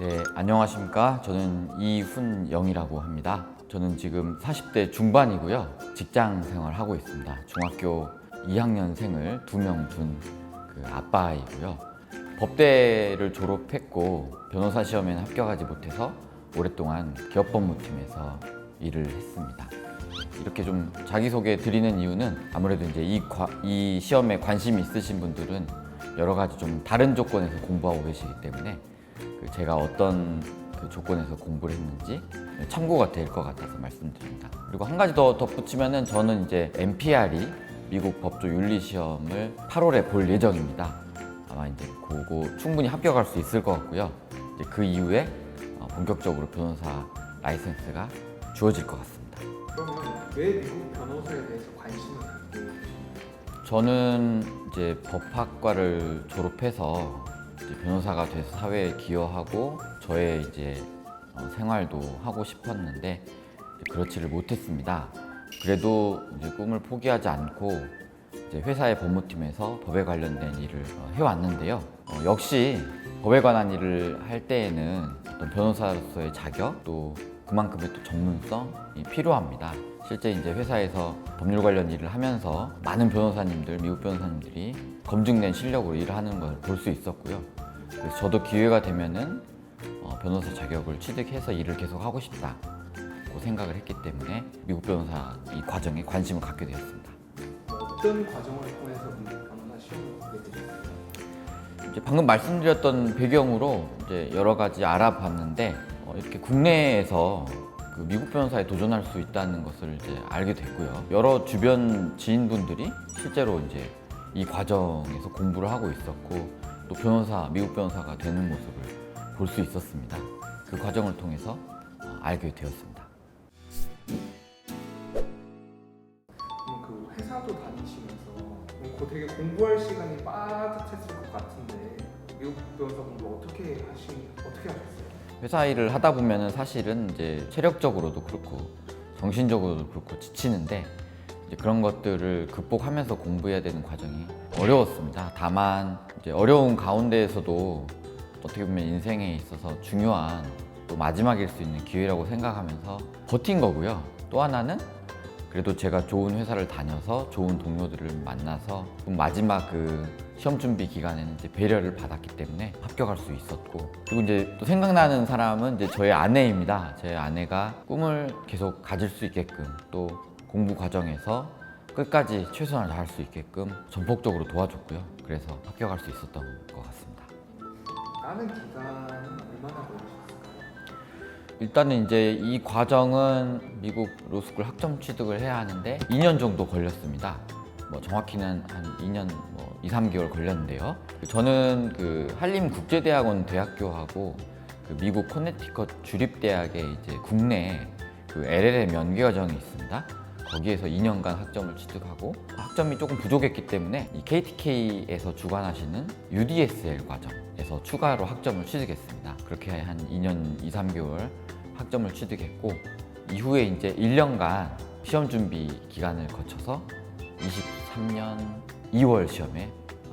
네, 안녕하십니까. 저는 이훈영이라고 합니다. 저는 지금 40대 중반이고요. 직장 생활하고 있습니다. 중학교 2학년생을 두 명 둔 그 아빠이고요. 법대를 졸업했고 변호사 시험에는 합격하지 못해서 오랫동안 기업 법무팀에서 일을 했습니다. 이렇게 좀 자기소개 드리는 이유는 아무래도 이제 이, 과- 이 시험에 관심이 있으신 분들은 여러 가지 좀 다른 조건에서 공부하고 계시기 때문에 그 제가 어떤 그 조건에서 공부를 했는지 참고가 될 것 같아서 말씀드립니다. 그리고 한 가지 더 덧붙이면은 저는 이제 MPR이 미국 법조 윤리 시험을 8월에 볼 예정입니다. 아마 이제 그거 충분히 합격할 수 있을 것 같고요. 이제 그 이후에 어, 본격적으로 변호사 라이센스가 주어질 것 같습니다. 그러면 왜 미국 변호사에 대해서 관심을 갖게 되셨나요? 저는 이제 법학과를 졸업해서 변호사가 돼서 사회에 기여하고 저의 이제 어, 생활도 하고 싶었는데 그렇지를 못했습니다. 그래도 이제 꿈을 포기하지 않고 이제 회사의 법무팀에서 법에 관련된 일을 어, 해왔는데요. 어, 역시 법에 관한 일을 할 때에는 어떤 변호사로서의 자격 또 그만큼의 또 전문성이 필요합니다. 실제 이제 회사에서 법률 관련 일을 하면서 많은 변호사님들, 미국 변호사님들이 검증된 실력으로 일을 하는 걸 볼 수 있었고요. 그래서 저도 기회가 되면은 어, 변호사 자격을 취득해서 일을 계속 하고 싶다 고 생각을 했기 때문에 미국 변호사 이 과정에 관심을 갖게 되었습니다. 어떤 과정을 통해서 미국 변호사 시험을 보게 되셨어요? 이제 방금 말씀드렸던 배경으로 이제 여러 가지 알아봤는데 어, 이렇게 국내에서 그 미국 변호사에 도전할 수 있다는 것을 이제 알게 됐고요. 여러 주변 지인분들이 실제로 이제 이 과정에서 공부를 하고 있었고 또 변호사 미국 변호사가 되는 모습을 볼 수 있었습니다. 그 과정을 통해서 어, 알게 되었습니다. 그럼 그 회사도 다니시면서 그럼 그 되게 공부할 시간이 빠듯했을 것 같은데 미국 변호사 공부 어떻게 하시 어떻게 하셨어요? 회사 일을 하다 보면은 사실은 이제 체력적으로도 그렇고 정신적으로도 그렇고 지치는데 이제 그런 것들을 극복하면서 공부해야 되는 과정이 어려웠습니다. 다만 이제 어려운 가운데에서도 어떻게 보면 인생에 있어서 중요한 또 마지막일 수 있는 기회라고 생각하면서 버틴 거고요. 또 하나는 그래도 제가 좋은 회사를 다녀서 좋은 동료들을 만나서 좀 마지막 그 시험 준비 기간에는 이제 배려를 받았기 때문에 합격할 수 있었고 그리고 이제 또 생각나는 사람은 이제 저의 아내입니다. 제 아내가 꿈을 계속 가질 수 있게끔 또 공부 과정에서 끝까지 최선을 다할 수 있게끔 전폭적으로 도와줬고요. 그래서 합격할 수 있었던 것 같습니다. 따는 기간은 얼마나 걸리셨을까요? 일단은 이제 이 과정은 미국 로스쿨 학점 취득을 해야 하는데 2년 정도 걸렸습니다. 뭐 정확히는 한 2년 뭐 2, 3개월 걸렸는데요. 저는 그 한림 국제대학원 대학교하고 그 미국 코네티컷 주립대학의 이제 국내 그 LLM 연계 과정이 있습니다. 거기에서 2년간 학점을 취득하고 학점이 조금 부족했기 때문에 이 KTK에서 주관하시는 UDSL 과정에서 추가로 학점을 취득했습니다. 그렇게 한 2년 2, 3개월 학점을 취득했고 이후에 이제 1년간 시험 준비 기간을 거쳐서 23년 2월 시험에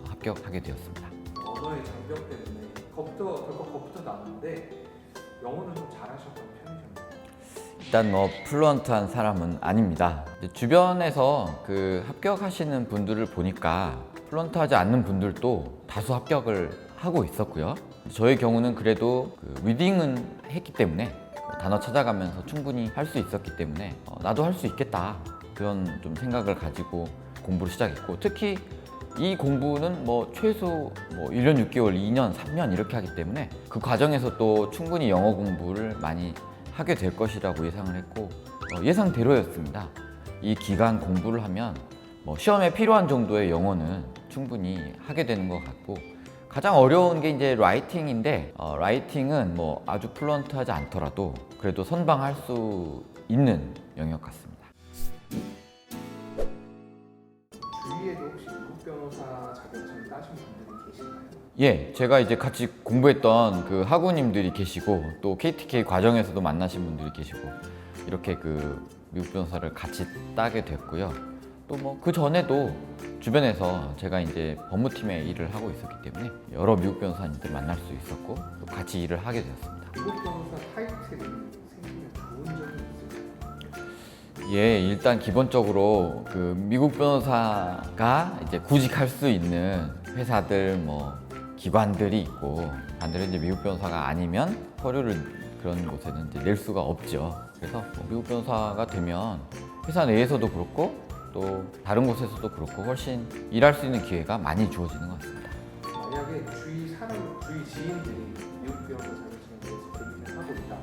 합격하게 되었습니다. 언어의 장벽 때문에 겁도 덜컥 겁부터 나는데 영어는 좀 잘하셨던 편이셨나요? 일단 뭐 플루언트한 사람은 아닙니다. 주변에서 그 합격하시는 분들을 보니까 플루언트하지 않는 분들도 다수 합격을 하고 있었고요. 저의 경우는 그래도 그 리딩은 했기 때문에 단어 찾아가면서 충분히 할 수 있었기 때문에 어, 나도 할 수 있겠다 그런 좀 생각을 가지고 공부를 시작했고 특히 이 공부는 뭐 최소 뭐 1년 6개월, 2년, 3년 이렇게 하기 때문에 그 과정에서 또 충분히 영어 공부를 많이 하게 될 것이라고 예상을 했고 어, 예상대로였습니다. 이 기간 공부를 하면 뭐 시험에 필요한 정도의 영어는 충분히 하게 되는 것 같고 가장 어려운 게 이제 라이팅인데 어, 라이팅은 뭐 아주 플런트하지 않더라도 그래도 선방할 수 있는 영역 같습니다. 주위에도 혹시 미국 변호사 자격증 따신 분들 예, 제가 이제 같이 공부했던 그 학우님들이 계시고 또 KTK 과정에서도 만나신 분들이 계시고 이렇게 그 미국 변호사를 같이 따게 됐고요. 또 뭐 그 전에도 주변에서 제가 이제 법무팀에 일을 하고 있었기 때문에 여러 미국 변호사님들 만날 수 있었고 또 같이 일을 하게 되었습니다. 미국 변호사 타이틀이 생기면 좋은 점이 있을까요? 예, 일단 기본적으로 그 미국 변호사가 이제 구직할 수 있는 회사들 뭐 기관들이 있고 반대로 이제 미국 변호사가 아니면 서류를 그런 곳에는 이제 낼 수가 없죠. 그래서 뭐 미국 변호사가 되면 회사 내에서도 그렇고 또 다른 곳에서도 그렇고 훨씬 일할 수 있는 기회가 많이 주어지는 것 같습니다. 만약에 주위 사람, 주위 지인들이 미국 변호사 자격증에 대해서 고민을 하고 있다.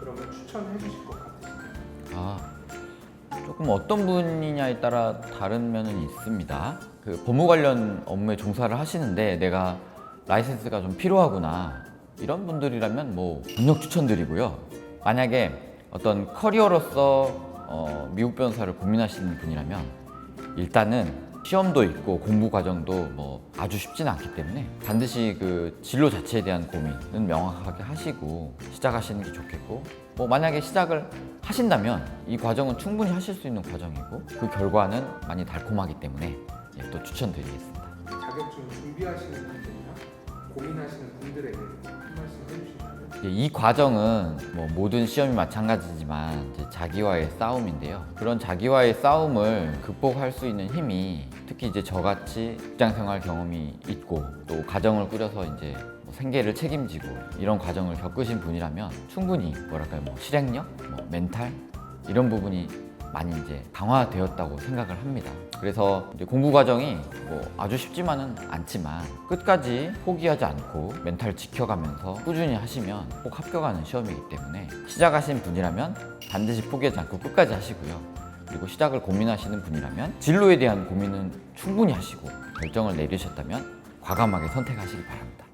그러면 추천해 주실 것 같으신가요? 아, 조금 어떤 분이냐에 따라 다른 면은 있습니다. 그 법무 관련 업무에 종사를 하시는데 내가 라이센스가 좀 필요하구나 이런 분들이라면 뭐 강력 추천드리고요. 만약에 어떤 커리어로서 어, 미국 변호사를 고민하시는 분이라면 일단은 시험도 있고 공부 과정도 뭐 아주 쉽진 않기 때문에 반드시 그 진로 자체에 대한 고민은 명확하게 하시고 시작하시는 게 좋겠고 뭐 만약에 시작을 하신다면 이 과정은 충분히 하실 수 있는 과정이고 그 결과는 많이 달콤하기 때문에 예, 또 추천드리겠습니다. 자격증 준비하시는 분들이나 고민하시는 분들에게 한 말씀 해주신다면? 예, 이 과정은 뭐 모든 시험이 마찬가지지만 이제 자기와의 싸움인데요. 그런 자기와의 싸움을 극복할 수 있는 힘이 특히 이제 저같이 직장 생활 경험이 있고 또 가정을 꾸려서 이제 뭐 생계를 책임지고 이런 과정을 겪으신 분이라면 충분히 뭐랄까요, 뭐 실행력, 뭐 멘탈 이런 부분이 많이 이제 강화되었다고 생각을 합니다. 그래서 공부 과정이 뭐 아주 쉽지만은 않지만 끝까지 포기하지 않고 멘탈 지켜가면서 꾸준히 하시면 꼭 합격하는 시험이기 때문에 시작하신 분이라면 반드시 포기하지 않고 끝까지 하시고요. 그리고 시작을 고민하시는 분이라면 진로에 대한 고민은 충분히 하시고 결정을 내리셨다면 과감하게 선택하시기 바랍니다.